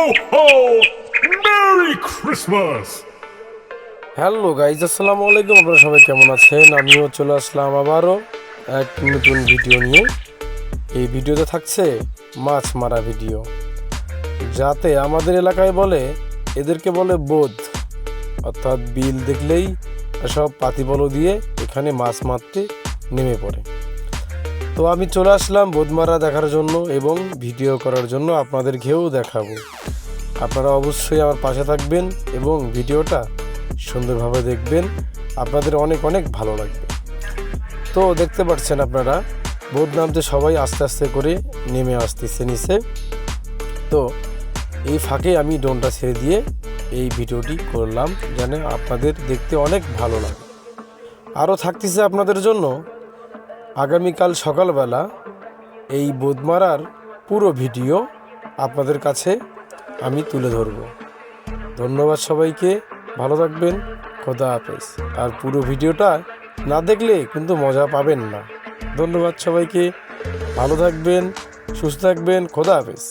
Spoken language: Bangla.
ho, ho! Merry Christmas! Hello guys আসসালামু আলাইকুম আপনারা সবাই কেমন আছেন? আমিও চলে আসলাম আবারও এক নতুন ভিডিও নিয়ে। এই ভিডিওতে থাকছে মাছ মারা ভিডিও যাতে আমাদের এলাকায় বলে এদেরকে বলে বোধ। অর্থাৎ বিল দেখলেই সব পাতিবলো দিয়ে এখানে মাছ মারতে নেমে পড়ে। তো আমি চলে আসলাম বোধমারা দেখার জন্য এবং ভিডিও করার জন্য আপনাদেরকেও দেখাবো। আপনারা অবশ্যই আমার পাশে থাকবেন এবং ভিডিওটা সুন্দরভাবে দেখবেন। আপনাদের অনেক অনেক ভালো লাগবে। তো দেখতে পাচ্ছেন আপনারা বোধ নামতে সবাই আস্তে আস্তে করে নেমে আসতেছে নিচে। তো এই ফাঁকে আমি ডোনটা ছেড়ে দিয়ে এই ভিডিওটি করলাম, যেন আপনাদের দেখতে অনেক ভালো লাগে। আরও থাকতেছে আপনাদের জন্য আগামীকাল সকালবেলা এই বোধমারার পুরো ভিডিও আপনাদের কাছে আমি তুলে ধরব। ধন্যবাদ সবাইকে, ভালো থাকবেন, খোদা হাফেজ। আর পুরো ভিডিওটা না দেখলে কিন্তু মজা পাবেন না। ধন্যবাদ সবাইকে, ভালো থাকবেন, সুস্থ থাকবেন, খোদা হাফেজ।